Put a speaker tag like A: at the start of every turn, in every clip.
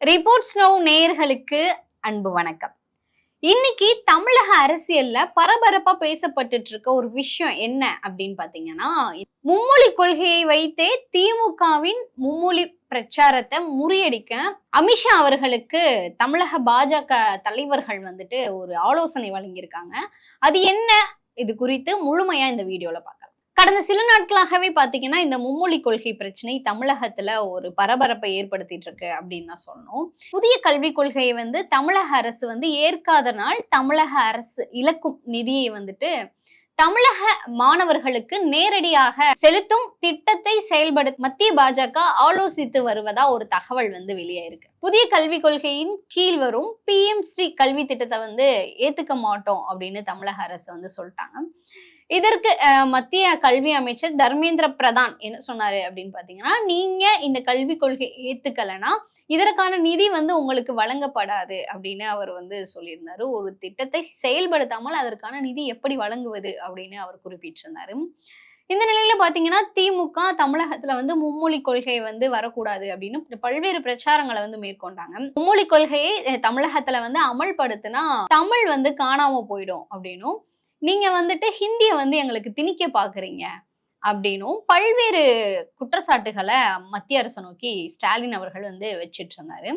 A: Reports no நேயர்களுக்கு அன்பு வணக்கம். இன்னைக்கு தமிழக அரசியல்ல பரபரப்பா பேசப்பட்டுட்டு இருக்க ஒரு விஷயம் என்ன அப்படின்னு பாத்தீங்கன்னா மும்மொழி கொள்கையை வைத்தே திமுகவின் மும்மொழி பிரச்சாரத்தை முறியடிக்க அமித்ஷா அவர்களுக்கு தமிழக பாஜக தலைவர்கள் வந்துட்டு ஒரு ஆலோசனை வழங்கியிருக்காங்க. அது என்ன? இது குறித்து முழுமையா இந்த வீடியோல பார்க்கலாம் கடந்த சில நாட்களாகவே பாத்தீங்கன்னா இந்த மும்மொழி கொள்கை பிரச்சனை தமிழகத்துல ஒரு பரபரப்பை ஏற்படுத்திட்டு இருக்கு அப்படின்னு தான் சொல்லணும். புதிய கல்விக் கொள்கையை வந்து தமிழக அரசு வந்து ஏற்காதனால் தமிழக அரசு இழக்கும் நிதியை வந்துட்டு தமிழக மாணவர்களுக்கு நேரடியாக செலுத்தும் திட்டத்தை செயல்படு மத்திய பாஜக ஆலோசித்து வருவதா ஒரு தகவல் வந்து வெளியாயிருக்கு. புதிய கல்விக் கொள்கையின் கீழ் வரும் பி எம் ஸ்ரீ கல்வி திட்டத்தை வந்து ஏத்துக்க மாட்டோம் அப்படின்னு தமிழக அரசு வந்து சொல்லிட்டாங்க. இதற்கு அஹ், மத்திய கல்வி அமைச்சர் தர்மேந்திர பிரதான் என்ன சொன்னாரு அப்படின்னு பாத்தீங்கன்னா நீங்க இந்த கல்விக் கொள்கை ஏத்துக்கலைன்னா இதற்கான நிதி வந்து உங்களுக்கு வழங்கப்படாது அப்படின்னு அவர் வந்து சொல்லியிருந்தாரு. ஒரு திட்டத்தை செயல்படுத்தாமல் அதற்கான நிதி எப்படி வழங்குவது அப்படின்னு அவர் குறிப்பிட்டிருந்தாரு. இந்த நிலையில பாத்தீங்கன்னா திமுக தமிழகத்துல வந்து மும்மொழி கொள்கை வந்து வரக்கூடாது அப்படின்னு பல்வேறு பிரச்சாரங்களை வந்து மேற்கொண்டாங்க. மும்மொழி கொள்கையை தமிழகத்துல வந்து அமல்படுத்தினா தமிழ் வந்து காணாம போயிடும் அப்படின்னும் நீங்க வந்துட்டு ஹிந்தியை வந்து எங்களுக்கு திணிக்க பாக்குறீங்க அப்படின்னும் பல்வேறு குற்றச்சாட்டுகளை மத்திய அரசை நோக்கி ஸ்டாலின் அவர்கள் வந்து வச்சிட்டு இருந்தாரு.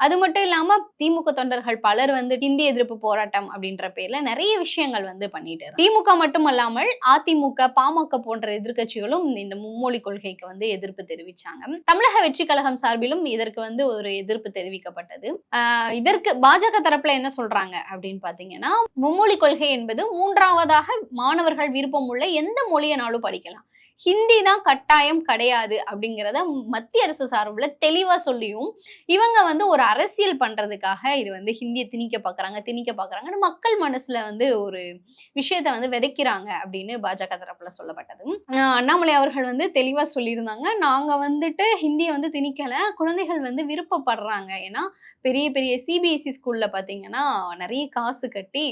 A: அது மட்டும் இல்லாம திமுக தொண்டர்கள் பலர் வந்து இந்திய எதிர்ப்பு போராட்டம் அப்படின்ற பேர்ல நிறைய விஷயங்கள் வந்து பண்ணிட்டு திமுக மட்டுமல்லாமல் அதிமுக பாமக போன்ற எதிர்க்கட்சிகளும் இந்த மும்மொழி கொள்கைக்கு வந்து எதிர்ப்பு தெரிவிச்சாங்க. தமிழக வெற்றி கழகம் சார்பிலும் இதற்கு வந்து ஒரு எதிர்ப்பு தெரிவிக்கப்பட்டது. ஆஹ் இதற்கு பாஜக தரப்புல என்ன சொல்றாங்க அப்படின்னு பாத்தீங்கன்னா மும்மொழி கொள்கை என்பது மூன்றாவதாக மாணவர்கள் விருப்பம் உள்ள எந்த மொழியனாலும் படிக்கலாம். ஹிந்தி தான் கட்டாயம் கிடையாது அப்படிங்கிறத மத்திய அரசு சார்பில் தெளிவா சொல்லியும் இவங்க வந்து ஒரு அரசியல் பண்றதுக்காக இது வந்து ஹிந்தியை திணிக்க பாக்குறாங்க திணிக்க பார்க்குறாங்கன்னு மக்கள் மனசுல வந்து ஒரு விஷயத்த வந்து விதைக்கிறாங்க அப்படின்னு பாஜக தரப்புல சொல்லப்பட்டது. அண்ணாமலை அவர்கள் வந்து தெளிவா சொல்லியிருந்தாங்க நாங்க வந்துட்டு ஹிந்தியை வந்து திணிக்கலை குழந்தைகள் வந்து விருப்பப்படுறாங்க. ஏன்னா பெரிய பெரிய சிபிஎஸ்சி ஸ்கூல்ல பாத்தீங்கன்னா நிறைய காசு கட்டி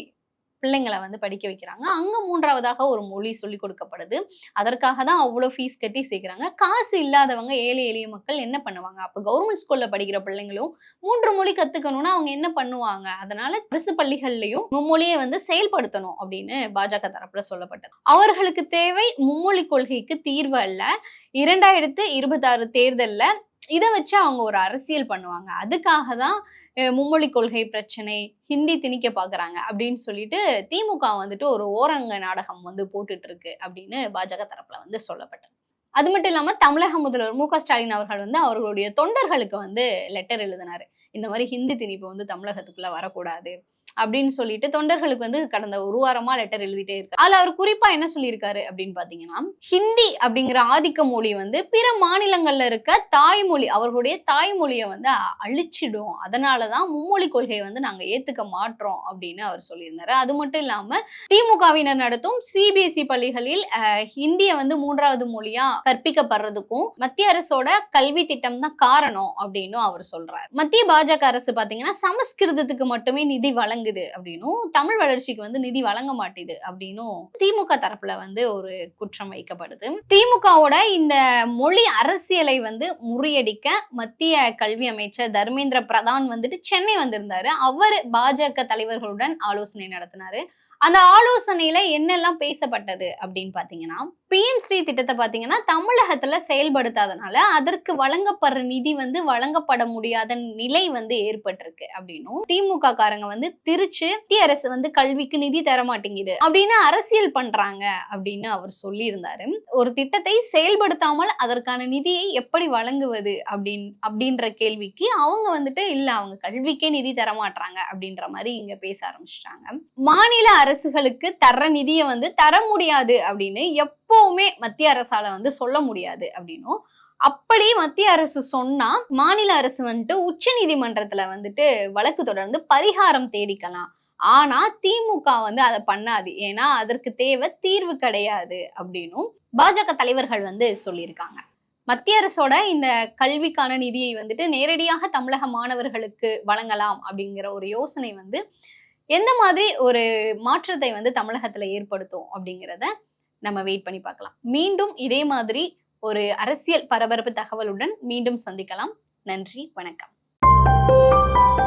A: பிள்ளைங்களை வந்து படிக்க வைக்கிறாங்க. அங்க மூன்றாவதாக ஒரு மொழி சொல்லி கொடுக்கப்படுது. அதற்காக தான் அவ்வளோ ஃபீஸ் கட்டி சேர்க்குறாங்க. காசு இல்லாதவங்க ஏழை எளிய மக்கள் என்ன பண்ணுவாங்க? அப்போ கவர்மெண்ட் ஸ்கூல்ல படிக்கிற பிள்ளைங்களும் மூன்று மொழி கத்துக்கணும்னா அவங்க என்ன பண்ணுவாங்க? அதனால அரசு பள்ளிகள்லயும் மும்மொழியை வந்து செயல்படுத்தணும் அப்படின்னு பாஜக தரப்புல சொல்லப்பட்டது. அவர்களுக்கு தேவை மும்மொழி கொள்கைக்கு தீர்வு அல்ல. இரண்டாயிரத்து இருபத்தாறு தேர்தல்ல இதை வச்சு அவங்க ஒரு அரசியல் பண்ணுவாங்க. அதுக்காக தான் மும்மொழி கொள்கை பிரச்சனை ஹிந்தி திணிக்க பாக்குறாங்க அப்படின்னு சொல்லிட்டு திமுக வந்துட்டு ஒரு ஓரங்க நாடகம் வந்து போட்டுட்டு இருக்கு அப்படின்னு பாஜக தரப்புல வந்து சொல்லப்பட்டது. அது மட்டும் இல்லாம தமிழக முதல்வர் மு க ஸ்டாலின் அவர்கள் வந்து அவர்களுடைய தொண்டர்களுக்கு வந்து லெட்டர் எழுதினாரு. இந்த மாதிரி ஹிந்தி திணிப்பு வந்து தமிழகத்துக்குள்ள வரக்கூடாது. அப்படின்னு சொல்லிட்டு தொண்டர்களுக்கு வந்து கடந்த ஒரு வாரமா லெட்டர் எழுதிட்டே இருக்காரு. அதுல அவர் குறிப்பா என்ன சொல்லியிருக்காரு அப்படின்னு பாத்தீங்கன்னா ஹிந்தி அப்படிங்கிற ஆதிக்க மொழி வந்து பிற மாநிலங்கள்ல இருக்க தாய்மொழி அவர்களுடைய தாய்மொழியை வந்து அழிச்சிடும். அதனாலதான் மும்மொழி கொள்கையை வந்து நாங்க ஏத்துக்க மாட்டோம் அப்படின்னு அவர் சொல்லியிருந்தாரு. அது மட்டும் இல்லாம திமுகவினர் நடத்தும் சிபிஎஸ்இ பள்ளிகளில் ஹிந்தியை வந்து மூன்றாவது மொழியா கற்பிக்கப்படுறதுக்கும் மத்திய அரசோட கல்வி திட்டம் தான் காரணம் அப்படின்னு அவர் சொல்றாரு. மத்திய பாஜக அரசு பாத்தீங்கன்னா சமஸ்கிருதத்துக்கு மட்டுமே நிதி வழங்குது அப்படின்னும் தமிழ் வளர்ச்சிக்கு வந்து நிதி வழங்க மாட்டேது அப்படின்னும் திமுக தரப்புல வந்து ஒரு குற்றம் வைக்கப்படுது. திமுகவோட இந்த மொழி அரசியலை வந்து முறியடிக்க மத்திய கல்வி அமைச்சர் தர்மேந்திர பிரதான் வந்துட்டு சென்னை வந்திருந்தாரு. அவர் பாஜக தலைவர்களுடன் ஆலோசனை நடத்தினாரு. அந்த ஆலோசனையில என்னெல்லாம் பேசப்பட்டது அப்படின்னு பாத்தீங்கன்னா பிஎம் ஸ்ரீ திட்டத்தை பாத்தீங்கன்னா தமிழகத்துல செயல்படுத்தாதனால அதற்கு வழங்கப்படுற நிதி வந்து வழங்கப்பட முடியாத நிலை வந்து ஏற்பட்டிருக்கு அப்படின்னும் திமுக காரங்க வந்து திருச்சு மத்திய அரசு வந்து கல்விக்கு நிதி தர மாட்டேங்குது அப்படின்னு அரசியல் பண்றாங்க அப்படின்னு அவர் சொல்லியிருந்தாரு. ஒரு திட்டத்தை செயல்படுத்தாமல் அதற்கான நிதியை எப்படி வழங்குவது அப்படின் அப்படின்ற கேள்விக்கு அவங்க வந்துட்டு இல்ல அவங்க கல்விக்கே நிதி தர மாட்டாங்க அப்படின்ற மாதிரி இங்க பேச ஆரம்பிச்சிட்டாங்க. மாநில அரசு அரசுகளுக்கு தர நிதியை வந்து தர முடியாது அப்படின்னு எப்பவுமே மத்திய அரசால வந்து சொல்ல முடியாது அப்படின்னும். அப்படி மத்திய அரசு சொன்னா மாநில அரசு வந்துட்டு உச்ச நீதிமன்றத்துல வந்துட்டு வழக்கு தொடர்ந்து பரிகாரம் தேடிக்கலாம். ஆனா திமுக வந்து அதை பண்ணாது. ஏன்னா அதற்கு தேவை தீர்வு கிடையாது அப்படின்னும் பாஜக தலைவர்கள் வந்து சொல்லியிருக்காங்க. மத்திய அரசோட இந்த கல்விக்கான நிதியை வந்துட்டு நேரடியாக தமிழக மாணவர்களுக்கு வழங்கலாம் அப்படிங்கிற ஒரு யோசனை வந்து எந்த மாதிரி ஒரு மாற்றத்தை வந்து தமிழகத்துல ஏற்படுத்தும் அப்படிங்கிறத நம்ம வெயிட் பண்ணி பார்க்கலாம். மீண்டும் இதே மாதிரி ஒரு அரசியல் பரபரப்பு தகவலுடன் மீண்டும் சந்திக்கலாம். நன்றி வணக்கம் வணக்கம்.